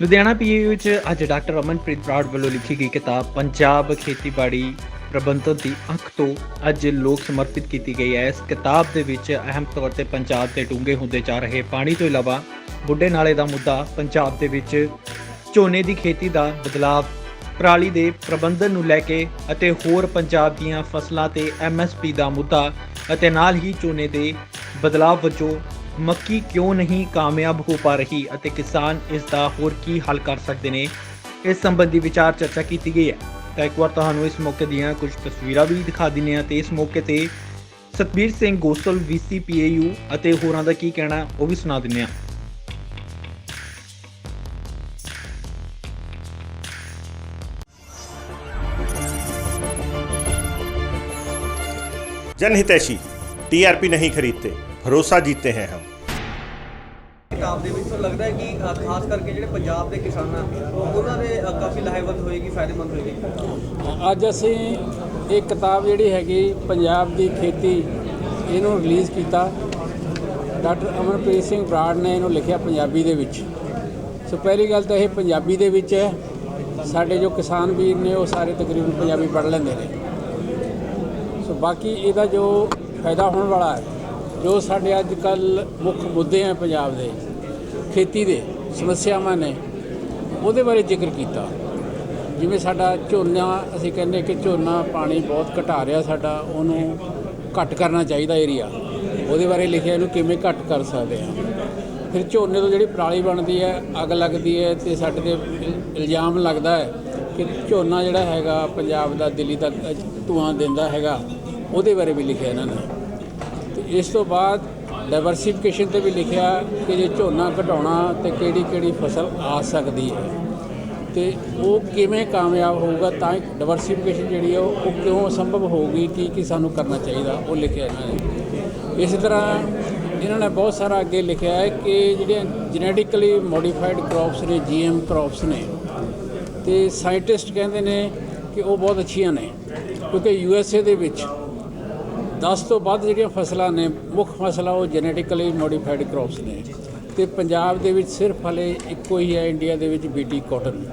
ਲੁਧਿਆਣਾ ਪੀਏ ਵਿੱਚ ਅੱਜ ਡਾਕਟਰ ਅਮਨਪ੍ਰੀਤ ਬਰਾੜ ਵੱਲੋਂ ਲਿਖੀ ਗਈ ਕਿਤਾਬ, ਪੰਜਾਬ ਖੇਤੀਬਾੜੀ ਪ੍ਰਬੰਧਨ ਦੀ ਅੱਖ ਤੋਂ ਅੱਜ ਲੋਕ ਸਮਰਪਿਤ ਕੀਤੀ ਗਈ ਹੈ। ਇਸ ਕਿਤਾਬ ਦੇ ਵਿੱਚ ਅਹਿਮ ਤੌਰ ਤੇ ਪੰਜਾਬ ਦੇ ਡੂੰਘੇ ਹੁੰਦੇ ਜਾ ਰਹੇ ਪਾਣੀ ਤੋਂ ਇਲਾਵਾ ਬੁੱਢੇ ਨਾਲੇ ਦਾ ਮੁੱਦਾ, ਪੰਜਾਬ ਦੇ ਵਿੱਚ ਝੋਨੇ ਦੀ ਖੇਤੀ ਦਾ ਬਦਲਾਵ, ਪਰਾਲੀ ਦੇ ਪ੍ਰਬੰਧਨ ਨੂੰ ਲੈ ਕੇ ਅਤੇ ਹੋਰ ਪੰਜਾਬ ਦੀਆਂ ਫਸਲਾਂ ਤੇ ਐਮਐਸਪੀ ਦਾ ਮੁੱਦਾ ਅਤੇ ਨਾਲ ਹੀ ਝੋਨੇ ਦੇ ਬਦਲਾਵ ਵਜੋਂ ਮੱਕੀ ਕਿਉਂ ਨਹੀਂ ਕਾਮਯਾਬ ਹੋ ਪਾ ਰਹੀ ਅਤੇ ਕਿਸਾਨ ਇਸ ਦਾ ਹੋਰ ਕੀ ਹੱਲ ਕਰ ਸਕਦੇ ਨੇ ਇਸ ਸੰਬੰਧੀ ਵਿਚਾਰ ਚਰਚਾ ਕੀਤੀ ਗਈ ਹੈ ਤਾਂ ਇੱਕ ਵਾਰ ਤੁਹਾਨੂੰ ਇਸ ਮੌਕੇ ਦੀਆਂ ਕੁਝ ਤਸਵੀਰਾਂ ਵੀ ਦਿਖਾ ਦਿੰਨੇ ਆ ਤੇ ਇਸ ਮੌਕੇ ਤੇ ਸਤਬੀਰ ਸਿੰਘ ਗੋਸਲ ਵੀਸੀਪੀਏਯੂ ਅਤੇ ਹੋਰਾਂ ਦਾ ਕੀ ਕਹਿਣਾ ਉਹ ਵੀ ਸੁਣਾ ਦਿੰਨੇ ਆ जनहितैषी टीआरपी नहीं खरीदते भरोसा जीतते हैं हम ਕਿਤਾਬ ਦੇ ਵਿੱਚ। ਤਾਂ ਲੱਗਦਾ ਹੈ ਕਿ ਅ, ਖਾਸ ਕਰਕੇ ਜਿਹੜੇ ਪੰਜਾਬ ਦੇ ਕਿਸਾਨ ਆ ਉਹਨਾਂ ਦੇ ਅ, ਕਾਫੀ ਲਾਹੇਵੰਦ ਹੋਏਗੀ ਫਾਇਦੇਮੰਦ ਹੋਏਗੀ? ਅੱਜ ਅਸੀਂ ਇਹ ਕਿਤਾਬ ਜਿਹੜੀ ਹੈਗੀ ਪੰਜਾਬ ਦੀ ਖੇਤੀ ਇਹਨੂੰ ਰਿਲੀਜ਼ ਕੀਤਾ। ਡਾਕਟਰ ਅਮਰਪ੍ਰੀਤ ਸਿੰਘ ਬਰਾੜ ਨੇ ਇਹਨੂੰ ਲਿਖਿਆ ਪੰਜਾਬੀ ਦੇ ਵਿੱਚ। ਸੋ ਪਹਿਲੀ ਗੱਲ ਤਾਂ ਇਹ ਪੰਜਾਬੀ ਦੇ ਵਿੱਚ ਹੈ। ਸਾਡੇ ਜੋ ਕਿਸਾਨ ਵੀਰ ਨੇ ਉਹ ਸਾਰੇ ਤਕਰੀਬਨ ਪੰਜਾਬੀ ਪੜ੍ਹ ਲੈਂਦੇ ਨੇ। ਸੋ ਬਾਕੀ ਇਹਦਾ ਜੋ ਫਾਇਦਾ ਹੋਣ ਵਾਲਾ ਹੈ ਜੋ ਸਾਡੇ ਅੱਜ ਕੱਲ ਮੁੱਖ ਮੁੱਦੇ ਹੈ ਪੰਜਾਬ ਦੇ ਖੇਤੀ ਦੇ ਸਮੱਸਿਆਵਾਂ ਨੇ, ਉਹਦੇ ਬਾਰੇ ਜ਼ਿਕਰ ਕੀਤਾ। ਜਿਵੇਂ ਸਾਡਾ ਝੋਨਾ, ਅਸੀਂ ਕਹਿੰਦੇ ਕਿ ਝੋਨਾ ਪਾਣੀ ਬਹੁਤ ਘਟਾ ਰਿਹਾ ਸਾਡਾ, ਉਹਨੂੰ ਘੱਟ ਕਰਨਾ ਚਾਹੀਦਾ ਏਰੀਆ ਉਹਦੇ ਬਾਰੇ ਲਿਖਿਆ ਇਹਨੂੰ ਕਿਵੇਂ ਘੱਟ ਕਰ ਸਕਦੇ ਆ ਫਿਰ ਝੋਨੇ ਤੋਂ ਜਿਹੜੀ ਪਰਾਲੀ ਬਣਦੀ ਹੈ, ਅੱਗ ਲੱਗਦੀ ਹੈ ਤੇ ਸਾਡੇ ਤੇ ਇਲਜ਼ਾਮ ਲੱਗਦਾ ਹੈ ਕਿ ਝੋਨਾ ਜਿਹੜਾ ਹੈਗਾ ਪੰਜਾਬ ਦਾ, ਦਿੱਲੀ ਤੱਕ ਧੂਆਂ ਦਿੰਦਾ ਹੈਗਾ। ਉਹਦੇ ਬਾਰੇ ਵੀ ਲਿਖਿਆ ਇਹਨਾਂ ਨੇ। ਤੇ ਇਸ ਤੋਂ ਬਾਅਦ ਡਾਈਵਰਸਿਫਿਕੇਸ਼ਨ ਤੇ ਵੀ ਲਿਖਿਆ ਕਿ ਜੇ ਝੋਨਾ ਘਟਾਉਣਾ ਤੇ ਕਿਹੜੀ ਕਿਹੜੀ ਫਸਲ ਆ ਸਕਦੀ ਹੈ। ਤੇ ਉਹ ਕਿਵੇਂ ਕਾਮਯਾਬ ਹੋਊਗਾ ਤਾਂ ਡਾਈਵਰਸਿਫਿਕੇਸ਼ਨ ਜਿਹੜੀ ਆ, ਉਹ ਕਿਉਂ ਸੰਭਵ ਹੋਊਗੀ, ਕੀ ਕੀ ਸਾਨੂੰ ਕਰਨਾ ਚਾਹੀਦਾ, ਉਹ ਲਿਖਿਆ ਇਹਨਾਂ ਨੇ। ਇਸੇ ਤਰ੍ਹਾਂ ਇਹਨਾਂ ਨੇ ਬਹੁਤ ਸਾਰਾ ਅੱਗੇ ਲਿਖਿਆ ਹੈ ਕਿ ਜਿਹੜੀਆਂ ਜੈਨੇਟਿਕਲੀ ਮੋਡੀਫਾਈਡ ਕ੍ਰੌਪਸ ਨੇ ਜੀਐਮ ਕ੍ਰੌਪਸ ਨੇ, ਤੇ ਸਾਇੰਟਿਸਟ ਕਹਿੰਦੇ ਨੇ ਕਿ ਉਹ ਬਹੁਤ ਅੱਛੀਆਂ ਨੇ, ਕਿਉਂਕਿ ਯੂ ਐਸ ਏ ਦੇ ਵਿੱਚ 10 ਤੋਂ ਵੱਧ ਜਿਹੜੀਆਂ ਫਸਲਾਂ ਨੇ, ਮੁੱਖ ਫਸਲਾਂ ਉਹ ਜੈਨੇਟਿਕਲੀ ਮੋਡੀਫਾਈਡ ਕ੍ਰੌਪਸ ਨੇ। ਤੇ ਪੰਜਾਬ ਦੇ ਵਿੱਚ ਸਿਰਫ ਹਲੇ ਇੱਕੋ ਹੀ ਹੈ ਇੰਡੀਆ ਦੇ ਵਿੱਚ ਬੀਟੀ ਕਾਟਨ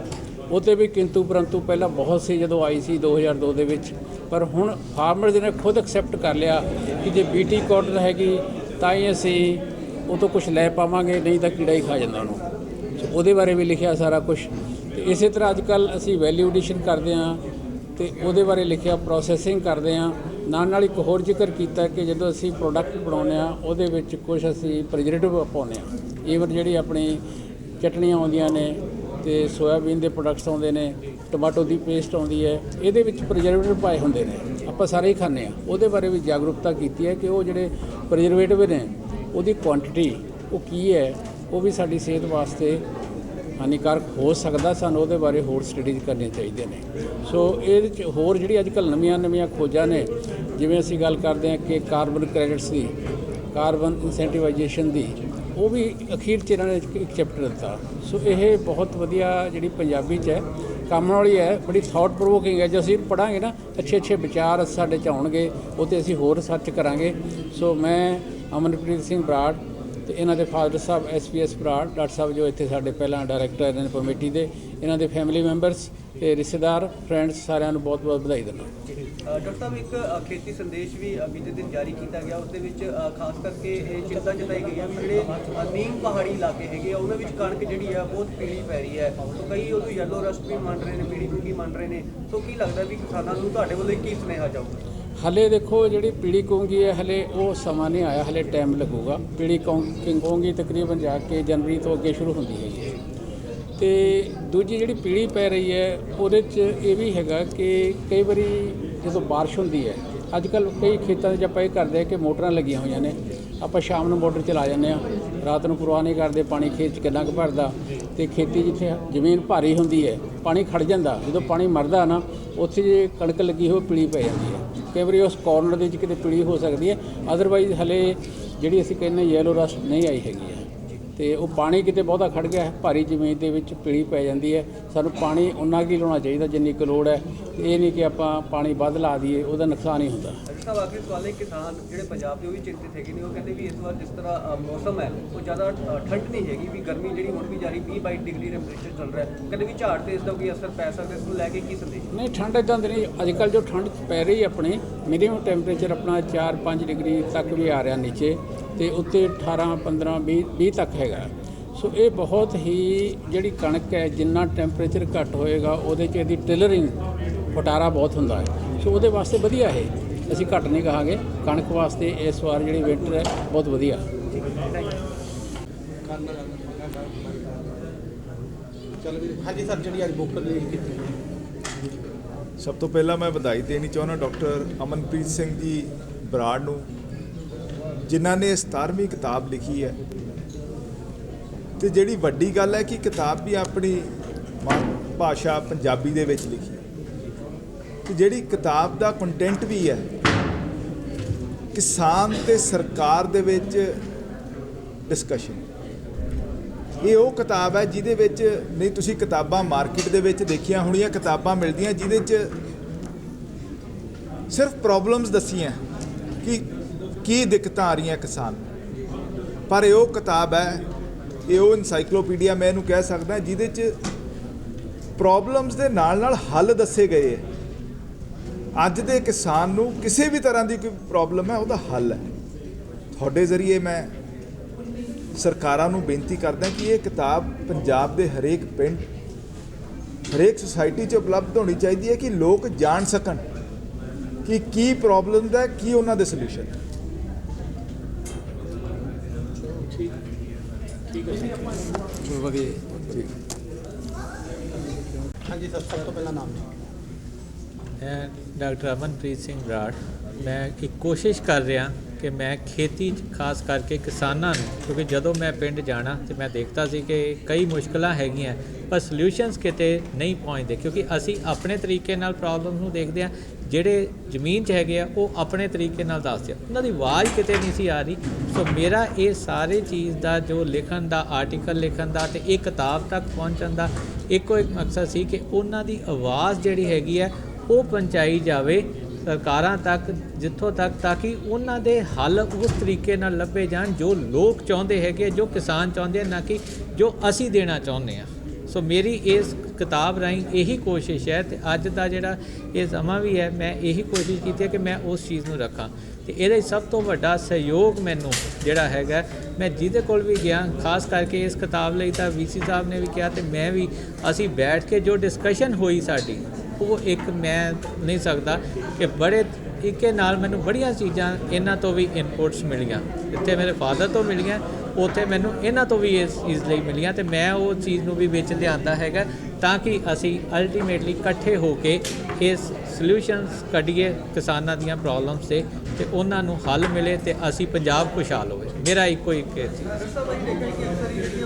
ਉਹ 'ਤੇ ਵੀ ਕਿੰਤੂ ਪਰੰਤੂ ਪਹਿਲਾਂ ਬਹੁਤ ਸੀ, ਜਦੋਂ ਆਈ ਸੀ 2002 ਦੇ ਵਿੱਚ। ਪਰ ਹੁਣ ਫਾਰਮਰਸ ਨੇ ਖੁਦ ਐਕਸੈਪਟ ਕਰ ਲਿਆ ਕਿ ਜੇ ਬੀਟੀ ਕਾਟਨ ਹੈਗੀ, ਤਾਂ ਹੀ ਅਸੀਂ ਉਹ ਤੋਂ ਕੁਝ ਲੈ ਪਾਵਾਂਗੇ, ਨਹੀਂ ਤਾਂ ਕੀੜਾ ਹੀ ਖਾ ਜਾਂਦਾ ਉਹਨੂੰ। ਉਹਦੇ ਬਾਰੇ ਵੀ ਲਿਖਿਆ ਸਾਰਾ ਕੁਝ ਤੇ ਇਸੇ ਤਰ੍ਹਾਂ ਅੱਜ ਕੱਲ ਅਸੀਂ ਵੈਲਿਊ ਐਡੀਸ਼ਨ ਕਰਦੇ ਹਾਂ ਤੇ ਉਹਦੇ ਬਾਰੇ ਲਿਖਿਆ ਪ੍ਰੋਸੈਸਿੰਗ ਕਰਦੇ ਹਾਂ। ਨਾਲ ਨਾਲ ਇੱਕ ਹੋਰ ਜ਼ਿਕਰ ਕੀਤਾ ਕਿ ਜਦੋਂ ਅਸੀਂ ਪ੍ਰੋਡਕਟ ਬਣਾਉਂਦੇ ਆ ਉਹਦੇ ਵਿੱਚ ਕੁਝ ਅਸੀਂ ਪ੍ਰੀਜ਼ਰਵੇਟਿਵ ਪਾਉਂਦੇ ਆ ਈਵਨ ਜਿਹੜੀ ਆਪਣੀ ਚਟਣੀਆਂ ਆਉਂਦੀਆਂ ਨੇ ਤੇ ਸੋਇਆਬੀਨ ਦੇ ਪ੍ਰੋਡਕਟਸ ਆਉਂਦੇ ਨੇ ਟਮਾਟੋ ਦੀ ਪੇਸਟ ਆਉਂਦੀ ਹੈ, ਇਹਦੇ ਵਿੱਚ ਪ੍ਰੀਜ਼ਰਵੇਟਿਵ ਪਾਏ ਹੁੰਦੇ ਨੇ। ਆਪਾਂ ਸਾਰੇ ਹੀ ਖਾਂਦੇ ਆ ਉਹਦੇ ਬਾਰੇ ਵੀ ਜਾਗਰੂਕਤਾ ਕੀਤੀ ਹੈ ਕਿ ਉਹ ਜਿਹੜੇ ਪ੍ਰੀਜ਼ਰਵੇਟਿਵ ਨੇ, ਉਹਦੀ ਕੁਆਂਟੀਟੀ ਉਹ ਕੀ ਹੈ, ਉਹ ਵੀ ਸਾਡੀ ਸਿਹਤ ਵਾਸਤੇ ਹਾਨੀਕਾਰਕ ਹੋ ਸਕਦਾ। ਸਾਨੂੰ ਉਹਦੇ ਬਾਰੇ ਹੋਰ ਸਟੱਡੀਜ਼ ਕਰਨੀਆਂ ਚਾਹੀਦੀਆਂ ਨੇ। ਸੋ ਇਹਦੇ ਚ ਹੋਰ ਜਿਹੜੀ ਅੱਜ ਕੱਲ੍ਹ ਨਵੀਆਂ ਨਵੀਆਂ ਖੋਜਾਂ ਨੇ ਜਿਵੇਂ ਅਸੀਂ ਗੱਲ ਕਰਦੇ ਹਾਂ ਕਿ ਕਾਰਬਨ ਕ੍ਰੈਡਿਟਸ ਦੀ, ਕਾਰਬਨ ਇਨਸੈਂਟੀਵਾਈਜੇਸ਼ਨ ਦੀ, ਉਹ ਵੀ ਅਖੀਰ ਚ ਇਹਨਾਂ ਨੇ ਇੱਕ- ਚੈਪਟਰ ਦਿੱਤਾ। ਸੋ ਇਹ ਬਹੁਤ ਵਧੀਆ ਜਿਹੜੀ ਪੰਜਾਬੀ ਚ ਹੈ, ਕੰਮ ਵਾਲੀ ਹੈ, ਬੜੀ ਥਾਟ ਪ੍ਰੋਵੋਕਿੰਗ ਹੈ। ਜੇ ਅਸੀਂ ਪੜਾਂਗੇ ਨਾ, ਅੱਛੇ ਅੱਛੇ ਵਿਚਾਰ ਸਾਡੇ ਚ ਆਉਣਗੇ, ਉਹ ਤੇ ਅਸੀਂ ਹੋਰ ਸਰਚ ਕਰਾਂਗੇ। ਸੋ ਮੈਂ ਅਮਨਪ੍ਰੀਤ ਸਿੰਘ ਬਰਾੜ ਤੇ ਇਹਨਾਂ ਦੇ father sahib SPS Brar, doctor sahib ਜੋ ਇੱਥੇ ਸਾਡੇ ਪਹਿਲਾਂ ਡਾਇਰੈਕਟਰ ਨੇ ਕਮੇਟੀ ਦੇ ਇਹਨਾਂ ਦੇ ਫੈਮਿਲੀ ਮੈਂਬਰਸ ਤੇ ਰਿਸ਼ਤੇਦਾਰ ਫਰੈਂਡਸ ਸਾਰਿਆਂ ਨੂੰ ਬਹੁਤ ਬਹੁਤ ਵਧਾਈ ਦਿੰਦਾ। ਡਾਕਟਰ ਸਾਹਿਬ ਇੱਕ ਖੇਤੀ ਸੰਦੇਸ਼ ਵੀ ਬੀਤੇ ਦਿਨ ਜਾਰੀ ਕੀਤਾ ਗਿਆ। ਉਸ ਦੇ ਵਿੱਚ ਖਾਸ ਕਰਕੇ ਇਹ ਚਿੰਤਾ ਜਤਾਈ ਗਈ ਹੈ ਵੀ ਜਿਹੜੇ ਨੀਮ ਪਹਾੜੀ ਇਲਾਕੇ ਹੈਗੇ ਆ ਉਹਨਾਂ ਵਿੱਚ ਕਣਕ ਜਿਹੜੀ ਆ ਬਹੁਤ ਪੀਲੀ ਪੈ ਰਹੀ ਹੈ। ਸੋ ਕਈ ਉਹਨੂੰ ਯੈਲੋ ਰਸਟ ਵੀ ਮੰਨ ਰਹੇ ਨੇ ਪੀੜੀ ਕੁੰਗੀ ਮੰਨ ਰਹੇ ਨੇ। ਸੋ ਕੀ ਲੱਗਦਾ ਵੀ ਕਿਸਾਨਾਂ ਨੂੰ ਤੁਹਾਡੇ ਵੱਲੋਂ ਕੀ ਸੁਨੇਹਾ ਜਾਊਗਾ? ਹਲੇ ਦੇਖੋ ਜਿਹੜੀ ਪੀੜੀ ਕੌਂਗੀ ਹੈ ਹਲੇ ਉਹ ਸਮਾਂ ਨਹੀਂ ਆਇਆ ਹਲੇ ਟਾਈਮ ਲੱਗੂਗਾ। ਪੀੜੀ ਕੌਂਗੀ ਕੌਂਗੀ ਤਕਰੀਬਨ ਜਾ ਕੇ ਜਨਵਰੀ ਤੋਂ ਅੱਗੇ ਸ਼ੁਰੂ ਹੁੰਦੀ ਹੈ। ਜੀ ਤੇ ਦੂਜੀ ਜਿਹੜੀ ਪੀੜੀ ਪੈ ਰਹੀ ਹੈ, ਉਹਦੇ 'ਚ ਇਹ ਵੀ ਹੈਗਾ ਕਿ ਕਈ ਵਾਰੀ ਜਦੋਂ ਬਾਰਿਸ਼ ਹੁੰਦੀ ਹੈ ਅੱਜ ਕੱਲ ਕਈ ਖੇਤਾਂ 'ਚ ਆਪਾਂ ਇਹ ਕਰਦੇ ਆ ਕਿ ਮੋਟਰਾਂ ਲੱਗੀਆਂ ਹੋਈਆਂ ਨੇ। ਆਪਾਂ ਸ਼ਾਮ ਨੂੰ ਮੋਟਰ ਚਲਾ ਜਾਂਦੇ ਆ ਰਾਤ ਨੂੰ ਪਰਵਾਹ ਨਹੀਂ ਕਰਦੇ ਪਾਣੀ ਖੇਤ 'ਚ ਕਿੰਨਾ ਕੁ ਭਰਦਾ ਤੇ ਖੇਤੀ ਜਿੱਥੇ ਜ਼ਮੀਨ ਭਾਰੀ ਹੁੰਦੀ ਹੈ, ਪਾਣੀ ਖੜ ਜਾਂਦਾ, ਜਦੋਂ ਪਾਣੀ ਮਰਦਾ ਨਾ, ਉੱਥੇ ਜੇ ਕਣਕ ਲੱਗੀ ਹੋਵੇ ਪੀੜੀ ਪੈ ਜਾਂਦੀ ਹੈ। ਕਈ ਵਾਰੀ ਉਸ ਕਾਰਨਰ ਦੇ ਵਿੱਚ ਕਿਤੇ ਪੀੜੀ ਹੋ ਸਕਦੀ ਹੈ ਅਦਰਵਾਈਜ਼ ਹਲੇ ਜਿਹੜੀ ਅਸੀਂ ਕਹਿੰਦੇ ਯੈਲੋ ਰਸਟ ਨਹੀਂ ਆਈ ਹੈਗੀ ਹੈ। ਤੇ ਉਹ ਪਾਣੀ ਕਿਤੇ ਬਹੁਤਾ ਖੜ ਗਿਆ ਹੈ, ਭਾਰੀ ਜ਼ਮੀਨ ਦੇ ਵਿੱਚ ਪੀਲੀ ਪੈ ਜਾਂਦੀ ਹੈ। ਸਾਨੂੰ ਪਾਣੀ ਉਨਾ ਕੀ ਲਾਉਣਾ ਚਾਹੀਦਾ ਜਿੰਨੀ ਕੁ ਲੋੜ ਹੈ। ਇਹ ਨਹੀਂ ਕਿ ਆਪਾਂ ਪਾਣੀ ਵੱਧ ਲਾ ਦਈਏ ਉਹਦਾ ਨੁਕਸਾਨ ਹੀ ਹੁੰਦਾ। ਸਾਹਿਬ ਆਖਰੀ ਸਵਾਲ ਹੈ ਕਿਸਾਨ ਜਿਹੜੇ ਪੰਜਾਬ ਦੇ ਉਹ ਵੀ ਚਿੰਤਿਤ ਹੈਗੇ ਨੇ ਉਹ ਕਹਿੰਦੇ ਵੀ ਇਸ ਵਾਰ ਜਿਸ ਤਰ੍ਹਾਂ ਮੌਸਮ ਹੈ ਉਹ ਜ਼ਿਆਦਾ ਠੰਡ ਨਹੀਂ ਹੈਗੀ ਵੀ ਗਰਮੀ ਜਿਹੜੀ ਹੁਣ ਵੀ ਜਾਰੀ 20 22 ਡਿਗਰੀ ਟੈਂਪਰੇਚਰ ਚੱਲ ਰਿਹਾ ਹੈ। ਕਹਿੰਦੇ ਵੀ ਝਾੜ ਤੇ ਇਸ ਦਾ ਕੋਈ ਅਸਰ ਪੈ ਸਕਦਾ ਇਸ ਨੂੰ ਲੈ ਕੇ ਕੀ ਸੰਦੇਸ਼? ਨਹੀਂ ਠੰਡ ਇਦਾਂ ਦੀ ਨਹੀਂ ਅੱਜ ਕੱਲ੍ਹ ਜੋ ਠੰਡ ਪੈ ਰਹੀ ਹੈ ਆਪਣੀ ਮਿਨੀਮਮ ਟੈਂਪਰੇਚਰ ਆਪਣਾ 4-5 ਡਿਗਰੀ ਤੱਕ ਵੀ ਆ ਰਿਹਾ ਨੀਚੇ ਤੇ ਉੱਤੇ 18 15 20 20 ਤੱਕ ਹੈਗਾ ਸੋ ਇਹ ਬਹੁਤ ਹੀ ਜਿਹੜੀ ਕਣਕ ਹੈ ਜਿੰਨਾ ਟੈਂਪਰੇਚਰ ਘੱਟ ਹੋਏਗਾ ਉਹਦੇ 'ਚ ਇਹਦੀ ਟਿਲਰਿੰਗ ਫਟਾਰਾ ਬਹੁਤ ਹੁੰਦਾ ਹੈ। ਸੋ ਉਹਦੇ ਵਾਸਤੇ ਵਧੀਆ ਹੈ ਅਸੀਂ ਘੱਟ ਨਹੀਂ ਕਹਾਂਗੇ ਕਣਕ ਵਾਸਤੇ ਇਸ ਵਾਰ ਜਿਹੜੀ ਵਿੰਟਰ ਹੈ ਬਹੁਤ ਵਧੀਆ। ਹਾਂਜੀ ਸਰ ਜਿਹੜੀ ਅੱਜ ਬੁੱਕ ਰਿਲੀਜ਼ ਕੀਤੀ ਸਭ ਤੋਂ ਪਹਿਲਾਂ ਮੈਂ ਵਧਾਈ ਦੇਣੀ ਚਾਹੁੰਦਾ ਡਾਕਟਰ ਅਮਨਪ੍ਰੀਤ ਸਿੰਘ ਜੀ ਬਰਾੜ ਨੂੰ ਜਿਨ੍ਹਾਂ ਨੇ 17ਵੀਂ ਕਿਤਾਬ ਲਿਖੀ ਹੈ। ਤੇ ਜਿਹੜੀ ਵੱਡੀ ਗੱਲ ਹੈ ਕਿ ਕਿਤਾਬ ਵੀ ਆਪਣੀ ਭਾਸ਼ਾ ਪੰਜਾਬੀ ਦੇ ਵਿੱਚ ਲਿਖੀ ਹੈ। ਤੇ ਜਿਹੜੀ ਕਿਤਾਬ ਦਾ ਕੰਟੈਂਟ ਵੀ ਹੈ ਕਿਸਾਨ ਤੇ ਸਰਕਾਰ ਦੇ ਵਿੱਚ ਡਿਸਕਸ਼ਨ ਇਹ ਉਹ ਕਿਤਾਬ ਹੈ ਜਿਹਦੇ ਵਿੱਚ ਨਹੀਂ, ਤੁਸੀਂ ਕਿਤਾਬਾਂ ਮਾਰਕੀਟ ਦੇ ਵਿੱਚ ਦੇਖੀਆਂ ਹੋਣੀਆਂ, ਕਿਤਾਬਾਂ ਮਿਲਦੀਆਂ, ਜਿਹਦੇ 'ਚ ਸਿਰਫ ਪ੍ਰੋਬਲਮਸ ਦੱਸੀਆਂ ਕਿ ਕੀ ਦਿੱਕਤਾਂ ਆ ਰਹੀਆਂ ਕਿਸਾਨ ਪਰ ਇਹ ਉਹ ਕਿਤਾਬ ਹੈ ਇਹ ਉਹ ਇਨਸਾਈਕਲੋਪੀਡੀਆ ਮੈਂ ਇਹਨੂੰ ਕਹਿ ਸਕਦਾ ਜਿਹਦੇ 'ਚ ਪ੍ਰੋਬਲਮਸ ਦੇ ਨਾਲ ਨਾਲ ਹੱਲ ਦੱਸੇ ਗਏ ਹੈ। ਅੱਜ ਦੇ ਕਿਸਾਨ ਨੂੰ ਕਿਸੇ ਵੀ ਤਰ੍ਹਾਂ ਦੀ ਕੋਈ ਪ੍ਰੋਬਲਮ ਹੈ, ਉਹਦਾ ਹੱਲ ਹੈ। ਤੁਹਾਡੇ ਜ਼ਰੀਏ ਮੈਂ ਸਰਕਾਰਾਂ ਨੂੰ ਬੇਨਤੀ ਕਰਦਾ ਕਿ ਇਹ ਕਿਤਾਬ ਪੰਜਾਬ ਦੇ ਹਰੇਕ ਪਿੰਡ, ਹਰੇਕ ਸੁਸਾਇਟੀ 'ਚ ਉਪਲਬਧ ਹੋਣੀ ਚਾਹੀਦੀ ਹੈ ਕਿ ਲੋਕ ਜਾਣ ਸਕਣ ਕਿ ਕੀ ਪ੍ਰੋਬਲਮ ਦਾ ਕੀ ਉਹਨਾਂ ਦੇ ਸੋਲੂਸ਼ਨ ਵਧੀਆ ਹਾਂਜੀ ਸਰ ਸਭ ਤੋਂ ਪਹਿਲਾਂ ਨਾਮ ਜੀ ਮੈਂ ਡਾਕਟਰ ਅਮਨਪ੍ਰੀਤ ਸਿੰਘ ਬਰਾੜ ਮੈਂ ਇੱਕ ਕੋਸ਼ਿਸ਼ ਕਰ ਰਿਹਾ ਕਿ ਮੈਂ ਖੇਤੀ 'ਚ ਖਾਸ ਕਰਕੇ ਕਿਸਾਨਾਂ ਨੂੰ ਕਿਉਂਕਿ ਜਦੋਂ ਮੈਂ ਪਿੰਡ ਜਾਣਾ ਤੇ ਮੈਂ ਦੇਖਦਾ ਸੀ ਕਿ ਕਈ ਮੁਸ਼ਕਲਾਂ ਹੈਗੀਆਂ ਪਰ ਸੋਲੂਸ਼ਨਸ ਕਿਤੇ ਨਹੀਂ ਪਹੁੰਚਦੇ ਕਿਉਂਕਿ ਅਸੀਂ ਆਪਣੇ ਤਰੀਕੇ ਨਾਲ ਪ੍ਰੋਬਲਮ ਨੂੰ ਦੇਖਦੇ ਆ ਜਿਹੜੇ ਜ਼ਮੀਨ 'ਚ ਹੈਗੇ ਆ, ਉਹ ਆਪਣੇ ਤਰੀਕੇ ਨਾਲ ਦੱਸਦੇ ਆ ਉਹਨਾਂ ਦੀ ਆਵਾਜ਼ ਕਿਤੇ ਨਹੀਂ ਸੀ ਆ ਰਹੀ। ਸੋ ਮੇਰਾ ਇਹ ਸਾਰੇ ਚੀਜ਼ ਦਾ, ਜੋ ਲਿਖਣ ਦਾ ਆਰਟੀਕਲ ਲਿਖਣ ਦਾ ਤੇ ਇਹ ਕਿਤਾਬ ਤੱਕ ਪਹੁੰਚਣ ਦਾ ਇੱਕੋ ਇੱਕ ਮਕਸਦ ਸੀ ਕਿ ਉਹਨਾਂ ਦੀ ਆਵਾਜ਼ ਜਿਹੜੀ ਹੈਗੀ ਹੈ ਉਹ ਪਹੁੰਚਾਈ ਜਾਵੇ ਸਰਕਾਰਾਂ ਤੱਕ, ਜਿੱਥੋਂ ਤੱਕ, ਤਾਂ ਕਿ ਉਹਨਾਂ ਦੇ ਹੱਲ ਉਸ ਤਰੀਕੇ ਨਾਲ ਲੱਭੇ ਜਾਣ ਜੋ ਲੋਕ ਚਾਹੁੰਦੇ ਹੈਗੇ ਜੋ ਕਿਸਾਨ ਚਾਹੁੰਦੇ ਆ, ਨਾ ਕਿ ਜੋ ਅਸੀਂ ਦੇਣਾ ਚਾਹੁੰਦੇ ਆ। ਸੋ ਮੇਰੀ ਇਸ ਕਿਤਾਬ ਰਾਹੀਂ ਇਹੀ ਕੋਸ਼ਿਸ਼ ਹੈ ਤੇ ਅੱਜ ਦਾ ਜਿਹੜਾ ਇਹ ਸਮਾਂ ਵੀ ਹੈ, ਮੈਂ ਇਹੀ ਕੋਸ਼ਿਸ਼ ਕੀਤੀ ਹੈ ਕਿ ਮੈਂ ਉਸ ਚੀਜ਼ ਨੂੰ ਰੱਖਾਂ। ਤੇ ਇਹਦੇ ਸਭ ਤੋਂ ਵੱਡਾ ਸਹਿਯੋਗ ਮੈਨੂੰ ਜਿਹੜਾ ਹੈਗਾ, ਮੈਂ ਜਿਹਦੇ ਕੋਲ ਵੀ ਗਿਆ, ਖਾਸ ਕਰਕੇ ਇਸ ਕਿਤਾਬ ਲਈ ਤਾਂ ਵੀਸੀ ਸਾਹਿਬ ਨੇ ਵੀ ਕਿਹਾ ਤੇ ਮੈਂ ਵੀ, ਅਸੀਂ ਬੈਠ ਕੇ ਜੋ ਡਿਸਕਸ਼ਨ ਹੋਈ ਸਾਡੀ, ਉਹ ਇੱਕ ਮੈਂ ਨਹੀਂ ਸਕਦਾ ਕਿ ਬੜੇ ਤਰੀਕੇ ਨਾਲ ਮੈਨੂੰ ਬੜੀਆਂ ਚੀਜ਼ਾਂ ਇਹਨਾਂ ਤੋਂ ਵੀ ਇਨਪੁਟਸ ਮਿਲੀਆਂ। ਇੱਥੇ ਮੇਰੇ ਫਾਦਰ ਤੋਂ ਮਿਲੀਆਂ ਉੱਥੇ ਮੈਨੂੰ ਇਹਨਾਂ ਤੋਂ ਵੀ ਇਸ ਚੀਜ਼ ਲਈ ਮਿਲੀਆਂ ਤੇ ਮੈਂ ਉਹ ਚੀਜ਼ ਨੂੰ ਵੀ ਵਿੱਚ ਲਿਆਂਦਾ ਹੈਗਾ ਤਾਂ ਕਿ ਅਸੀਂ ਅਲਟੀਮੇਟਲੀ ਇਕੱਠੇ ਹੋ ਕੇ ਇਸ ਸੋਲੂਸ਼ਨਸ ਕੱਢੀਏ ਕਿਸਾਨਾਂ ਦੀਆਂ ਪ੍ਰੋਬਲਮਸ ਤੇ ਤੇ ਉਹਨਾਂ ਨੂੰ ਹੱਲ ਮਿਲੇ ਤੇ ਅਸੀਂ ਪੰਜਾਬ ਖੁਸ਼ਹਾਲ ਹੋਵੇ। ਮੇਰਾ ਇੱਕੋ ਇੱਕ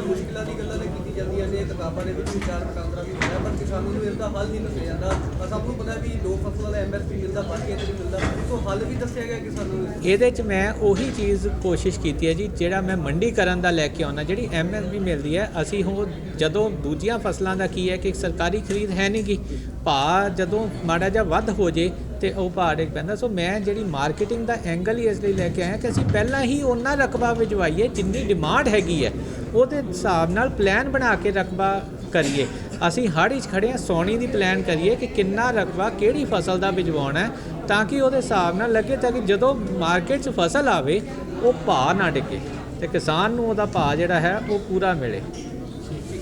ਮੁਸ਼ਕਿਲਾਂ ਦੀ ਗੱਲਾਂ ਕੀਤੀ ਜਾਂਦੀਆਂ ਨੇ ਕਿਤਾਬਾਂ ਦੇ ਵਿੱਚ ਵਿਚਾਰ ਵਟਾਂਦਰਾ ਵੀ ਹੈ, ਪਰ ਕਿਸਾਨਾਂ ਨੂੰ ਇਸ ਦਾ ਹੱਲ ਨਹੀਂ ਦੱਸਿਆ ਜਾਂਦਾ। ਅ, ਸਭ ਨੂੰ ਪਤਾ ਹੈ ਵੀ ਦੋ ਫਸਲਾਂ ਦਾ ਐਮਐਸਪੀ ਮਿਲਦਾ ਬਾਕੀ ਇਹਦੇ ਨਹੀਂ ਮਿਲਦਾ ਸੋ ਹੱਲ ਵੀ ਦੱਸਿਆ ਗਿਆ ਕਿਸਾਨਾਂ ਨੂੰ। ਇਹਦੇ 'ਚ ਮੈਂ ਉਹੀ ਚੀਜ਼ ਕੋਸ਼ਿਸ਼ ਕੀਤੀ ਹੈ ਜੀ ਜਿਹੜਾ ਮੈਂ ਮੰਡੀਕਰਨ ਦਾ ਲੈ ਕੇ ਆਉਣਾ ਜਿਹੜੀ ਐਮਐਸਪੀ ਮਿਲਦੀ ਹੈ ਅਸੀਂ ਉਹ ਜਦੋਂ ਦੂਜੀਆਂ ਫਸਲਾਂ ਦਾ ਕੀ ਹੈ ਕਿ ਸਰਕਾਰੀ ਖਰੀਦ ਹੈ ਨਹੀਂ ਗੀ। ਭਾਅ ਜਦੋਂ ਮਾੜਾ ਜਿਹਾ ਵੱਧ ਹੋ ਜੇ ਤੇ ਉਹ ਭਾਅ ਡਿੱਗ ਪੈਂਦਾ। ਸੋ ਮੈਂ ਜਿਹੜੀ ਮਾਰਕੀਟਿੰਗ ਦਾ ਐਂਗਲ ਹੀ ਇਸ ਲਈ ਲੈ ਕੇ ਆਇਆ ਕਿ ਅਸੀਂ ਪਹਿਲਾਂ ਹੀ ਉਹਨਾਂ ਰਕਬਾ ਵਿਜਵਾਈਏ ਜਿੰਨੀ ਡਿਮਾਂਡ ਹੈਗੀ ਹੈ। ਉਹਦੇ ਹਿਸਾਬ ਨਾਲ ਪਲਾਨ ਬਣਾ ਕੇ ਰਕਬਾ ਕਰੀਏ। ਅਸੀਂ ਹੜ੍ਹ 'ਚ ਖੜੇ ਹਾਂ, ਸੋਣੀ ਦੀ ਪਲਾਨ ਕਰੀਏ ਕਿ ਕਿੰਨਾ ਰਕਬਾ ਕਿਹੜੀ ਫਸਲ ਦਾ ਬਿਜਵਾਉਣਾ ਤਾਂ ਕਿ ਉਹਦੇ ਹਿਸਾਬ ਨਾਲ ਲੱਗੇ ਤਾਂ ਕਿ ਜਦੋਂ ਮਾਰਕੀਟ 'ਚ ਫਸਲ ਆਵੇ, ਉਹ ਭਾਅ ਨਾ ਡਿੱਗੇ ਤੇ ਕਿਸਾਨ ਨੂੰ ਉਹਦਾ ਭਾਅ ਜਿਹੜਾ ਹੈ, ਉਹ ਪੂਰਾ ਮਿਲੇ।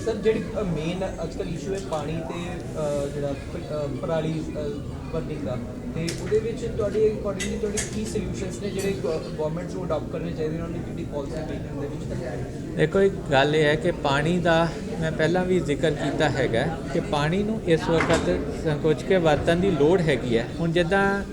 ਸਰ ਜਿਹੜੀ ਮੇਨ ਅੱਜਕੱਲ ਇਸ਼ੂ ਹੈ ਪਾਣੀ ਤੇ ਅ, ਜਿਹੜਾ ਪ- ਪਰਾਲੀ ਵਰਤਿੰਗ ਦਾ। ਤੇ ਉਹਦੇ ਵਿੱਚ ਤੁਹਾਡੇ ਅਕੋਰਡਿੰਗਲੀ ਤੁਹਾਡੇ ਕੀ ਸੋਲੂਸ਼ਨਸ ਨੇ ਜਿਹੜੇ ਗਵਰਨਮੈਂਟ ਨੂੰ ਅਡਾਪਟ ਕਰਨੇ ਚਾਹੀਦੇ ਨੇ ਉਹਨਾਂ ਦੀ ਕਿਹੜੀ ਪਾਲਿਸੀ ਮੇਕਿੰਗ ਦੇ ਵਿੱਚ? ਦੇਖੋ ਇੱਕ ਗੱਲ ਇਹ ਹੈ ਕਿ ਪਾਣੀ ਦਾ ਮੈਂ ਪਹਿਲਾਂ ਵੀ ਜ਼ਿਕਰ ਕੀਤਾ ਹੈਗਾ ਕਿ ਪਾਣੀ ਨੂੰ ਇਸ ਵਕਤ ਸੰਕੋਚ ਕੇ ਵਰਤਣ ਦੀ ਲੋੜ ਹੈਗੀ ਹੈ। ਹੁਣ ਜਿੱਦਾਂ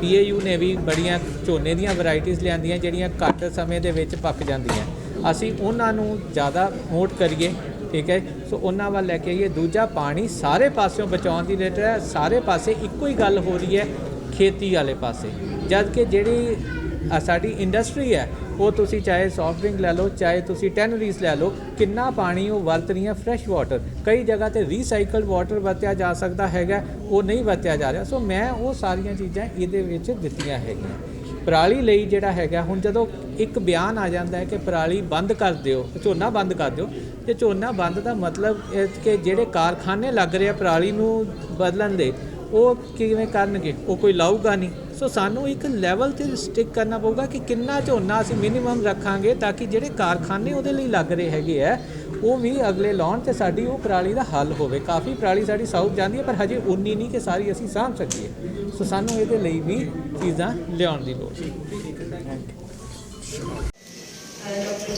ਪੀਏਯੂ ਨੇ ਵੀ ਬੜੀਆਂ ਝੋਨੇ ਦੀਆਂ ਵੈਰਾਈਟੀਆਂ ਲਿਆਂਦੀਆਂ ਜਿਹੜੀਆਂ ਘੱਟ ਸਮੇਂ ਦੇ ਵਿੱਚ ਪੱਕ ਜਾਂਦੀਆਂ। ਅਸੀਂ ਉਹਨਾਂ ਨੂੰ ਜ਼ਿਆਦਾ ਪ੍ਰਮੋਟ ਕਰੀਏ, ਠੀਕ ਹੈ? ਸੋ ਉਹਨਾਂ ਵੱਲ ਲੈ ਕੇ ਆਈਏ। ਦੂਜਾ, ਪਾਣੀ ਸਾਰੇ ਪਾਸਿਓਂ ਬਚਾਉਣ ਦੀ ਰੇਟ ਹੈ। ਸਾਰੇ ਪਾਸੇ ਇੱਕੋ ਹੀ ਗੱਲ ਹੋ ਰਹੀ ਹੈ, ਖੇਤੀ ਵਾਲੇ ਪਾਸੇ। ਜਦ ਕਿ ਜਿਹੜੀ ਸਾਡੀ ਇੰਡਸਟਰੀ ਹੈ, ਉਹ ਤੁਸੀਂ ਚਾਹੇ ਸੌਫਟ ਡਰਿੰਕ ਲੈ ਲਓ, ਚਾਹੇ ਤੁਸੀਂ ਟੈਨਰੀਜ਼ ਲੈ ਲਓ, ਕਿੰਨਾ ਪਾਣੀ ਉਹ ਵਰਤ ਰਹੀਆਂ ਫਰੈਸ਼ ਵਾਟਰ ਕਈ ਜਗ੍ਹਾ ਤੇ ਰੀਸਾਈਕਲਡ ਵਾਟਰ ਵਰਤਿਆ ਜਾ ਸਕਦਾ ਹੈਗਾ, ਉਹ ਨਹੀਂ ਵਰਤਿਆ ਜਾ ਰਿਹਾ। ਸੋ ਮੈਂ ਉਹ ਸਾਰੀਆਂ ਚੀਜ਼ਾਂ ਇਹਦੇ ਵਿੱਚ ਦਿੱਤੀਆਂ ਹੈਗੀਆਂ। ਪਰਾਲੀ ਲਈ ਜਿਹੜਾ ਹੈਗਾ, ਹੁਣ ਜਦੋਂ ਇੱਕ ਬਿਆਨ ਆ ਜਾਂਦਾ ਹੈ ਕਿ ਪਰਾਲੀ ਬੰਦ ਕਰ ਦਿਓ, ਝੋਨਾ ਬੰਦ ਕਰ ਦਿਓ, ਤੇ ਝੋਨਾ ਬੰਦ ਦਾ ਮਤਲਬ ਕਿ ਜਿਹੜੇ ਕਾਰਖਾਨੇ ਲੱਗ ਰਹੇ ਆ ਪਰਾਲੀ ਨੂੰ ਬਦਲਣ ਦੇ, ਉਹ ਕਿਵੇਂ ਕਰਨਗੇ? ਉਹ ਕੋਈ ਲਾਊਗਾ ਨਹੀਂ। ਸੋ ਸਾਨੂੰ ਇੱਕ ਲੈਵਲ ਤੇ ਸਟਿਕ ਕਰਨਾ ਪਊਗਾ ਕਿ ਕਿੰਨਾ ਝੋਨਾ ਅਸੀਂ ਮਿਨੀਮਮ ਰੱਖਾਂਗੇ ਤਾਂ ਕਿ ਜਿਹੜੇ ਕਾਰਖਾਨੇ ਉਹਦੇ ਲਈ ਲੱਗ ਰਹੇ ਹੈਗੇ ਆ, ਉਹ ਵੀ ਅਗਲੇ ਲਾਉਣ ਤੇ ਸਾਡੀ ਉਹ ਪਰਾਲੀ ਦਾ ਹੱਲ ਹੋਵੇ। ਕਾਫੀ ਪਰਾਲੀ ਸਾਡੀ ਸਾਊਥ ਜਾਂਦੀ ਹੈ, ਪਰ ਹਜੇ ਉਨੀ ਨਹੀਂ ਕਿ ਸਾਰੀ ਅਸੀਂ ਸਾਂਭ ਸਕੀਏ। ਸੋ ਸਾਨੂੰ ਇਹਦੇ ਲਈ ਵੀ ਚੀਜ਼ਾਂ ਲਿਆਉਣ ਦੀ ਲੋੜ। ਹੈ